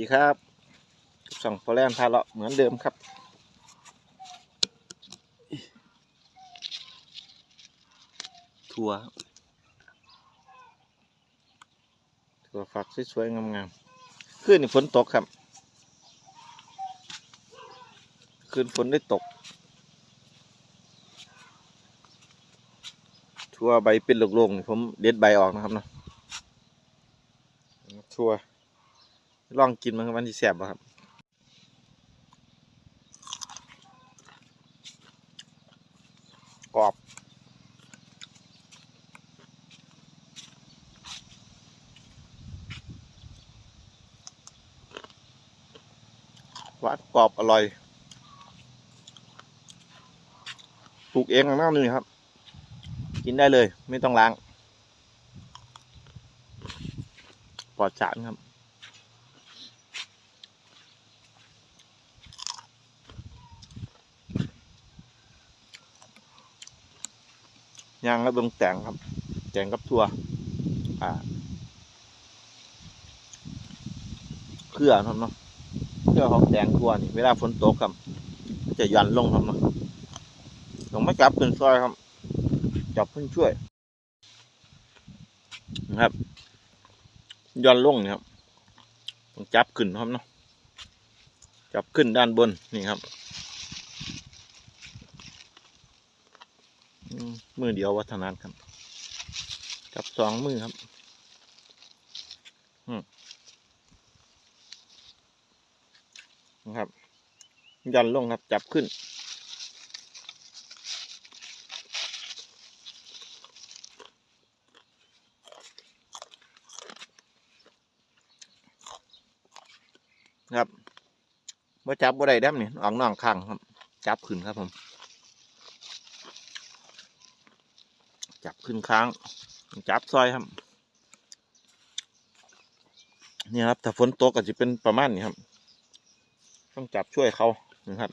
ดีครับส่องโปรแลนพาเลาะเหมือนเดิมครับถั่วถั่วฝักสวยๆงามๆคืนนี่ฝนตกครับคืนฝนได้ตก ทั่วใบเป็นโลงๆผมเด็ดใบออกนะครับเนาะทั่ว ลองกินมันครับมันที่แสบบ่ครับกรอบหวานกรอบอร่อยปลูกเองนะนี่ครับ กินได้เลย ไม่ต้องล้าง ปลอดสารครับ ย่างแล้วเบิ่งแตงครับแตงกับถั่วอ่าเครือครับเนาะเครือของแตงถั่วนี่เวลาฝนตกครับจะย่อนลงครับเนาะต้องไม่จับขึ้นซอยครับ จับเพิ่งช่วยนะครับย่อนลงนี่ครับต้องจับขึ้นครับเนาะจับขึ้นด้านบนนี่ครับ มือเดียววัฒนานครับจับสองมือครับนะครับยันลงครับจับขึ้น ครับว่าจับบ่ได้แด้มนี่ออกน่องข้างครับ จับขึ้นครับผม จับขึ้นค้าง จับซอยครับ นี่ครับ ถ้าฝนตกก็จะเป็นประมาณนี้ครับ ต้องจับช่วยเขานะครับ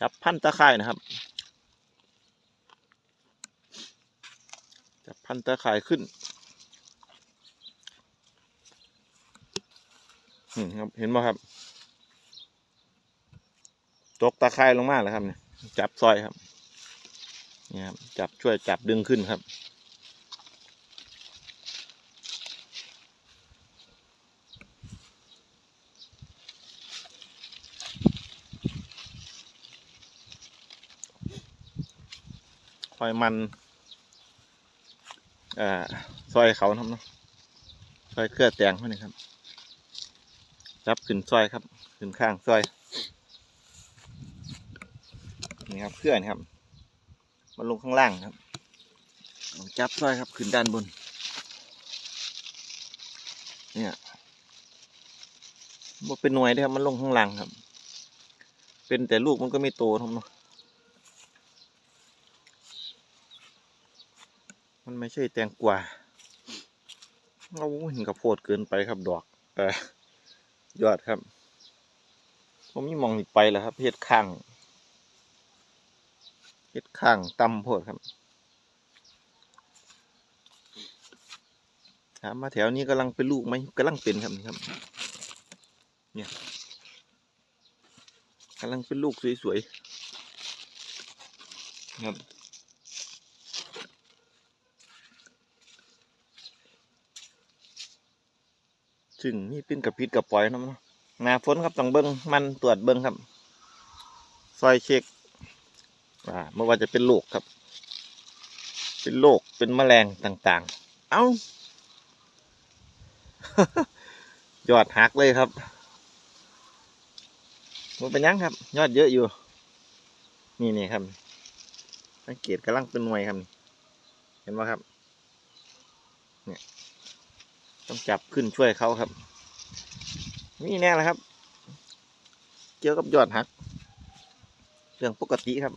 จับพันตะไคร่นะครับ จับพันตะไคร่ขึ้นนี่ครับ เห็นไหมครับ ตกตะไคร่ลงมาแล้วครับเนี่ยจับซอยครับนี่ครับจับช่วยจับดึงขึ้นครับ คอยมันอ่าซอยเขานะครับเนาะซอยเครือแตงเขานี่ครับ จับขึ้นซอยครับ ขึ้นข้างซอย นี่ครับเคลื่อนครับ มันลงข้างล่างครับลองจับซ้อยครับขึ้นด้านบน เนี่ยมันเป็นหน่วยเด้อครับมันลงข้างล่างครับ เป็นแต่ลูกมันก็ไม่โตทั้งเนาะมันไม่ใช่แตงกวาเอาเห็นกระโพดเกินไปครับดอกอยอดครับผมมีมองอีไปแล้วครับเพศข้าง เฮ็ดข้างตำโพดครับถามมาแถวนี้กำลังเป็นลูกไหมกำลังเป็นครับนี่ครับ เนี่ยกำลังเป็นลูกสวยๆครับซึ่งนี่เป็นกระปิดกระปล่อยนะมั้งนาฝนครับต้องเบิ้งมันตรวจเบิ้งครับ ซอยเช็ค อ่าไม่ว่าจะเป็นโรคครับ เป็นโรคเป็นแมลงต่างๆ เอา้ายอดหักเลยครับมันเป็นยังครับ ยอดเยอะอยู่ นี่นี่ครับสังเกตกำลังเป็นหน่วยครับ เห็นไหมครับ เนี่ย ต้องจับขึ้นช่วยเขาครับ นี่แน่แล้วครับ เกี่ยวกับยอดหัก เรื่องปกติครับ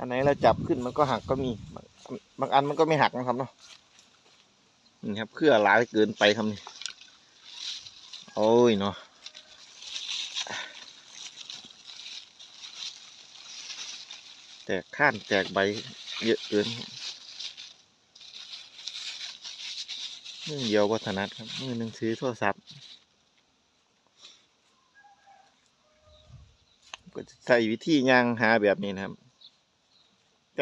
อันไหนเราจับขึ้นมันก็หักก็มี บางอันมันก็ไม่หักนะครับเนาะนี่ครับเครื่อหลายเกินไปครับนี่โอ้ยเนาะแตกข้านแตกใบเยอะเกินมือเดียววัฒนัดครับมือหนึ่งซื้อโทรศัพท์ก็จะใช้วิธีย่างหาแบบนี้นะครับ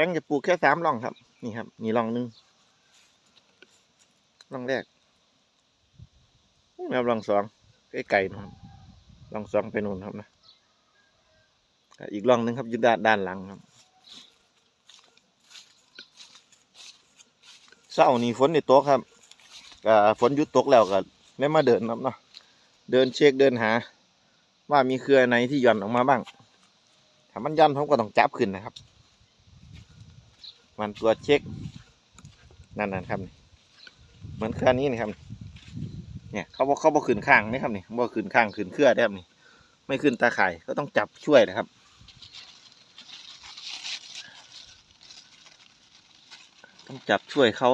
งจะปลูกแค่สามร่องครับ นี่ครับ นี่ร่องหนึ่งร่องแรกแมวร่องสองใกล้ไก่นะครับร่องสองไปนู่นครับนะอีกร่องหนึ่งครับยู่ด้านด้านหลังครับเช้านี้ฝนในตกครับฝนหยุดตกแล้วก็ได้มาเดินครับเนาะเดินเช็คเดินหา ว่ามีเครือไหนที่ย่อนออกมาบ้างถ้ามันย่อนผมก็ต้องจับขึ้นนะครับ มันตัวจเช็คนั่นนะครับเหมือนเครือนี้นะครับ เนี่ยเขาบอกเขาบอกขึ้นข้างนะครับนี่บอกขึ้นข้างขึ้นเครือได้ครับนี่ ไม่ขึ้นตาข่ายก็ต้องจับช่วยนะครับต้องจับช่วยเขา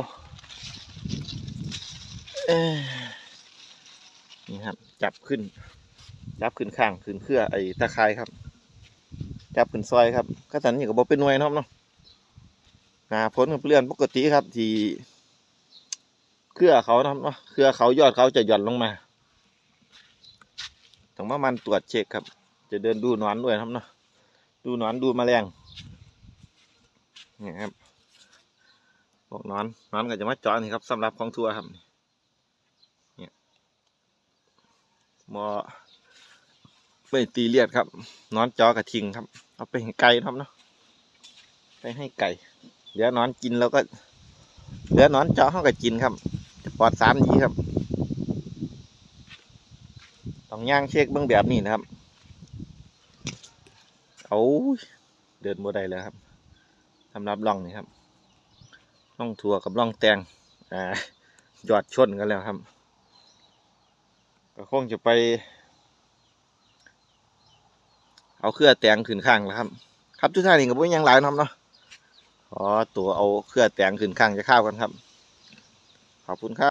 เอ้ยนี่ครับ จับขึ้น จับขึ้นข้างขึ้นเครือไอ้ตาข่ายครับ จับขึ้นซอยครับก็สันนี่ก็บอกเป็นหน่วยนะครับเนาะ นาผลกับเปลื่อนปกติครับที่เครือเขานะครับเนาะเครือเขายอดเขาจะหย่อนลงมาต้องมามันตรวจเช็คครับ จะเดินดูนอนด้วยนะครับเนาะดูนอนดูแมลงนี่ครับพวกนอนนอนก็จะมาจาะนี่ครับสำหรับของทัวร์ครับเนี่ยมอไม่ตีเลียดครับ นอนจอกระทิงครับ เอาไปให้ไก่นะครับเนาะไปให้ไก่ เดี๋ยวนอนกินแล้วก็เดี๋ยวนอนเจาะเขาก็กินครับปลอดสารดีครับต้องย่างเช็คเบื้องแบบนี้นะครับเอาเดินบ่ได้แล้วครับสำหรับล่องนี่ครับล่องถั่วกับล่องแตงอ่ายอดชนกันแล้วครับ ก็คงจะไป เอาเครือแตงขึ้นข้างแล้วครับ ครับทุกท่านนี่ก็บ่มีหยังหลายนะครับเนาะ ขอตัวเอาเครือแตงขึ้นข้างจะข้าวกันครับ ขอบคุณครับ